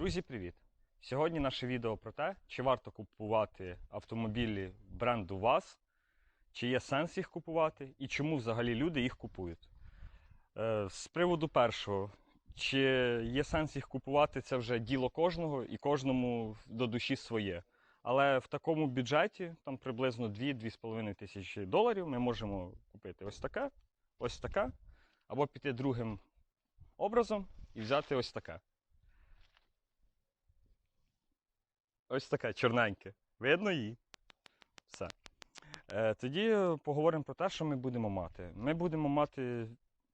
Друзі, привіт! Сьогодні наше відео про те, чи варто купувати автомобілі бренду ВАЗ, чи є сенс їх купувати і чому взагалі люди їх купують. Е, З приводу першого, чи є сенс їх купувати, це вже діло кожного і кожному до душі своє. Але в такому бюджеті, там приблизно 2-2,5 тисячі доларів, ми можемо купити ось таке, ось таке, або піти другим образом і взяти ось таке. Ось таке чорненьке. Видно її? Все. Е, тоді поговоримо про те, що ми будемо мати. Ми будемо мати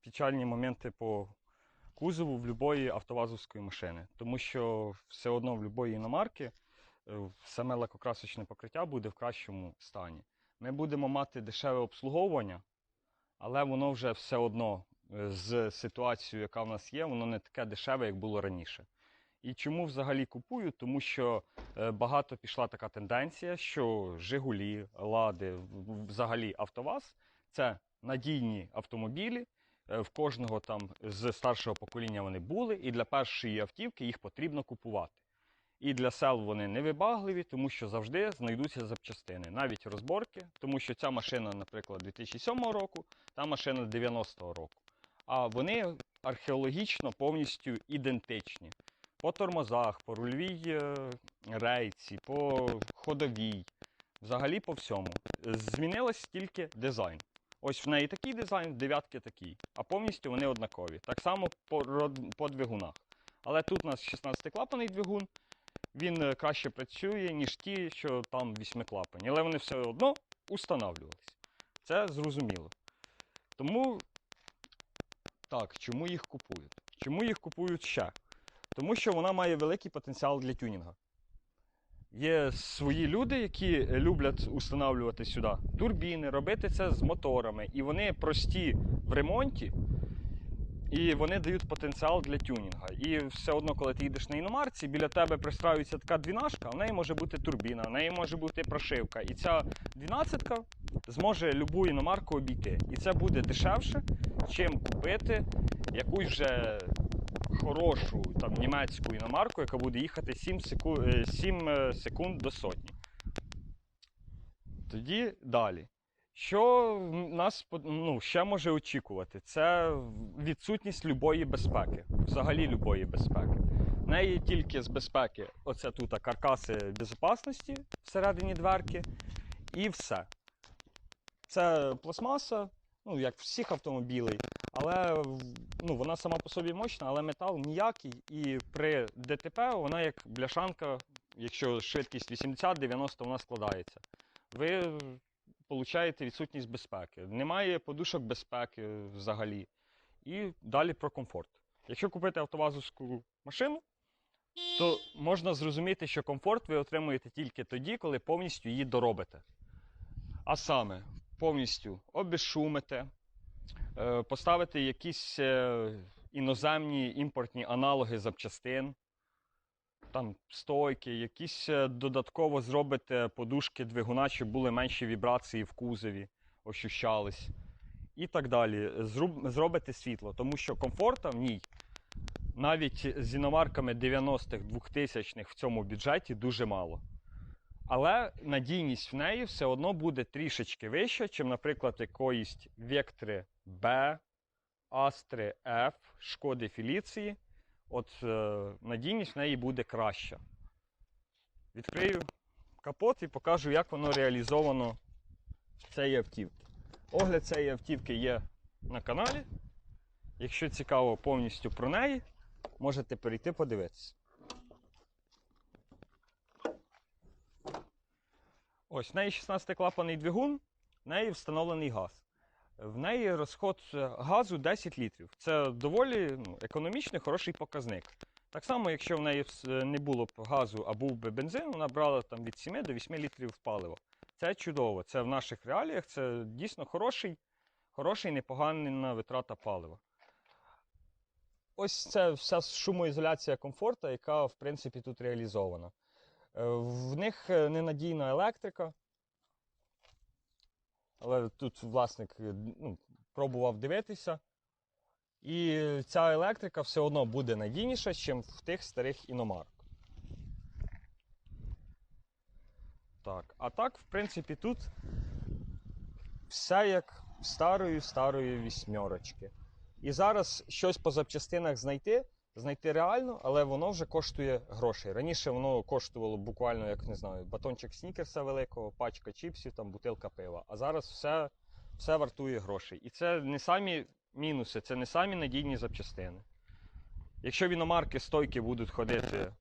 печальні моменти по кузову в будь-якої автовазовської машини, тому що все одно в будь-якої іномарки е, саме лакокрасочне покриття буде в кращому стані. Ми будемо мати дешеве обслуговування, але воно вже все одно е, з ситуацією, яка в нас є, воно не таке дешеве, як було раніше. І чому взагалі купую? Тому що е, багато пішла така тенденція, що Жигулі, Лади, взагалі Автоваз це надійні автомобілі. Е, В кожного там з старшого покоління вони були, і для першої автівки їх потрібно купувати. І для сел вони невибагливі, тому що завжди знайдуться запчастини, навіть розборки, тому що ця машина, наприклад, 2007 року, та машина 90-го року. А вони археологічно повністю ідентичні по тормозах, по рульовій е, рейці, по ходовій, взагалі по всьому. Змінилось тільки дизайн. Ось в неї такий дизайн, в дев'ятки такий, а повністю вони однакові. Так само по, по двигунах. Але тут у нас 16-клапаний двигун, він е, краще працює, ніж ті, що там 8-клапані. Але вони все одно устанавлювалися. Це зрозуміло. Тому так, чому їх купують? Чому їх купують ще? Тому що вона має великий потенціал для тюнінга. Є свої люди, які люблять установлювати сюди турбіни, робити це з моторами, і вони прості в ремонті, і вони дають потенціал для тюнінга. І все одно, коли ти їдеш на іномарці, біля тебе пристраюється така двінашка, в неї може бути турбіна, в неї може бути прошивка. І ця двінадцятка зможе любу іномарку обійти. І це буде дешевше, чим купити якусь вже хорошу там, німецьку іномарку, яка буде їхати 7 секунд, 7 е, секунд до сотні. Тоді далі. Що нас ну, ще може очікувати? Це відсутність любої безпеки, взагалі любої безпеки. В неї тільки з безпеки, оце тут каркаси безпечності всередині дверки, і все. Це пластмаса, ну як всіх автомобілів, але ну, вона сама по собі мощна, але метал ніякий. І при ДТП вона як бляшанка, якщо швидкість 80-90, вона складається. Ви получаєте відсутність безпеки. Немає подушок безпеки взагалі. І далі про комфорт. Якщо купити автовазовську машину, то можна зрозуміти, що комфорт ви отримуєте тільки тоді, коли повністю її доробите. А саме, повністю обезшумите, е, поставити якісь е, іноземні імпортні аналоги запчастин, там стойки, якісь е, додатково зробите подушки двигуна, щоб були менші вібрації в кузові, ощущались. І так далі. Зробите світло, тому що комфорта в ній навіть з іномарками 90-х, 2000-х в цьому бюджеті дуже мало. Але надійність в неї все одно буде трішечки вища, ніж, наприклад, якоїсь Вектри Б, Астри F, Шкоди Філіції. От е, надійність в неї буде краща. Відкрию капот і покажу, як воно реалізовано в цієї автівки. Огляд цієї автівки є на каналі. Якщо цікаво повністю про неї, можете перейти подивитися. Ось в неї 16-клапаний двигун, в неї встановлений газ. В неї розход е, газу 10 літрів. Це доволі ну, економічний, хороший показник. Так само, якщо в неї не було б газу, а був би бензин, вона брала там від 7 до 8 літрів палива. Це чудово. Це в наших реаліях це дійсно хороший, хороший непогана витрата палива. Ось це вся шумоізоляція комфорту, яка в принципі тут реалізована. Е, в них е, ненадійна електрика. Але тут власник е, ну, пробував дивитися. І ця електрика все одно буде надійніша, ніж в тих старих іномарок. Так, а так, в принципі, тут все як старої-старої вісьмерочки. І зараз щось по запчастинах знайти знайти реально, але воно вже коштує грошей. Раніше воно коштувало буквально, як не знаю, батончик снікерса великого, пачка чіпсів, там бутилка пива. А зараз все, все вартує грошей. І це не самі мінуси, це не самі надійні запчастини. Якщо в іномарки стойки будуть ходити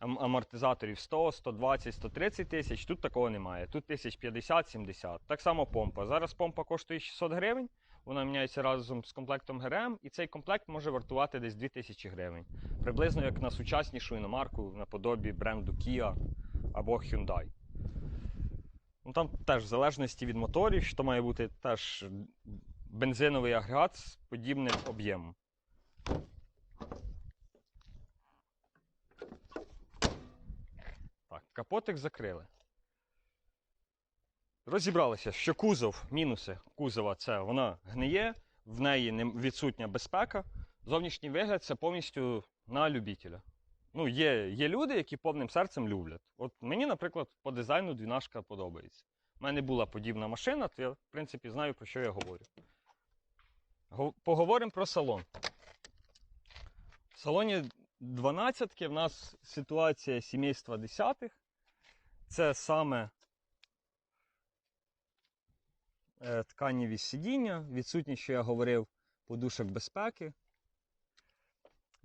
ам- амортизаторів 100, 120, 130 тисяч, тут такого немає. Тут тисяч 50-70. Так само помпа. Зараз помпа коштує 600 гривень, вона міняється разом з комплектом ГРМ, і цей комплект може вартувати десь 2000 гривень. Приблизно як на сучаснішу іномарку наподобі бренду Kia або Hyundai. Ну, там теж в залежності від моторів, що має бути теж бензиновий агрегат з подібним об'ємом. Так, капотик закрили. Розібралися, що кузов, мінуси кузова це вона гниє, в неї відсутня безпека. Зовнішній вигляд це повністю на любителя. Ну, є, є люди, які повним серцем люблять. От мені, наприклад, по дизайну двінашка подобається. У мене була подібна машина, то я, в принципі, знаю, про що я говорю. Поговоримо про салон. В салоні 12 в нас ситуація сімейства десятих. Це саме е, тканіві сидіння, відсутність, що я говорив, подушок безпеки,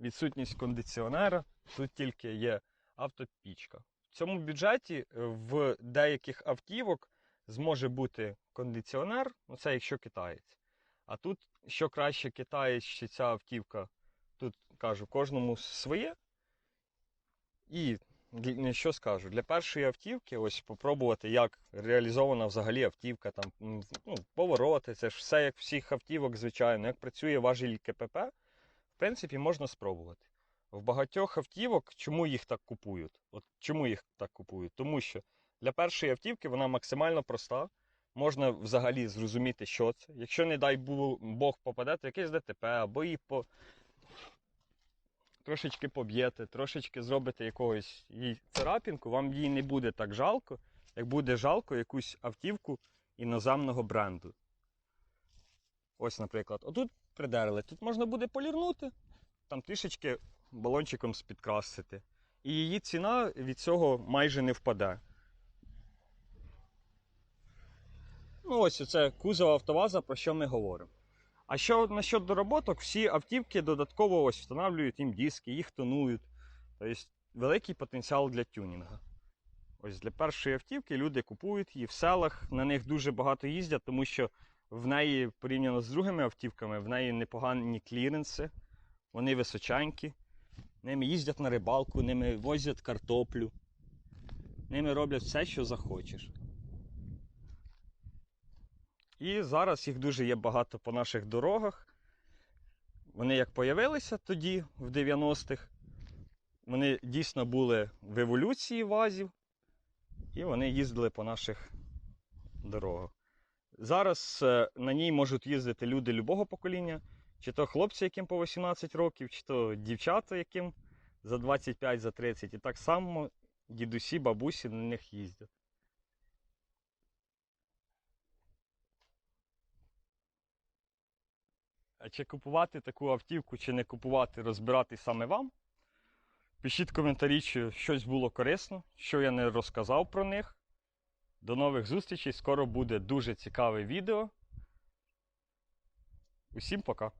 відсутність кондиціонера. Тут тільки є автопічка. В цьому бюджеті е, в деяких автівок зможе бути кондиціонер, ну це якщо китаєць. А тут, що краще китаєць, чи ця автівка, тут кажу, кожному своє. І що скажу, для першої автівки, ось попробувати, як реалізована взагалі автівка, там, ну, повороти, це ж все як всіх автівок, звичайно, як працює важіль КПП, в принципі, можна спробувати. В багатьох автівок, чому їх так купують? От чому їх так купують? Тому що для першої автівки вона максимально проста. Можна взагалі зрозуміти, що це. Якщо, не дай Бог, попаде, то якесь ДТП, або її по... трошечки поб'єте, трошечки зробите якогось їй царапінку, вам її не буде так жалко, як буде жалко якусь автівку іноземного бренду. Ось, наприклад, отут придерли. Тут можна буде полірнути, там трішечки балончиком спідкрасити. І її ціна від цього майже не впаде. Ну, ось це кузов автоваза, про що ми говоримо. А що насчет дороботок, всі автівки додатково ось встановлюють їм диски, їх тонують. Тобто великий потенціал для тюнінгу. Ось для першої автівки люди купують її в селах, на них дуже багато їздять, тому що в неї, порівняно з другими автівками, в неї непогані кліренси, вони височенькі, ними їздять на рибалку, ними возять картоплю, ними роблять все, що захочеш. І зараз їх дуже є багато по наших дорогах. Вони як появилися тоді, в 90-х, вони дійсно були в еволюції вазів, і вони їздили по наших дорогах. Зараз е, на ній можуть їздити люди любого покоління, чи то хлопці, яким по 18 років, чи то дівчата, яким за 25, за 30. І так само дідусі, бабусі на них їздять. Чи купувати таку автівку, чи не купувати, розбирати саме вам? Пишіть коментарі, чи щось було корисно, що я не розказав про них. До нових зустрічей. Скоро буде дуже цікаве відео. Усім пока!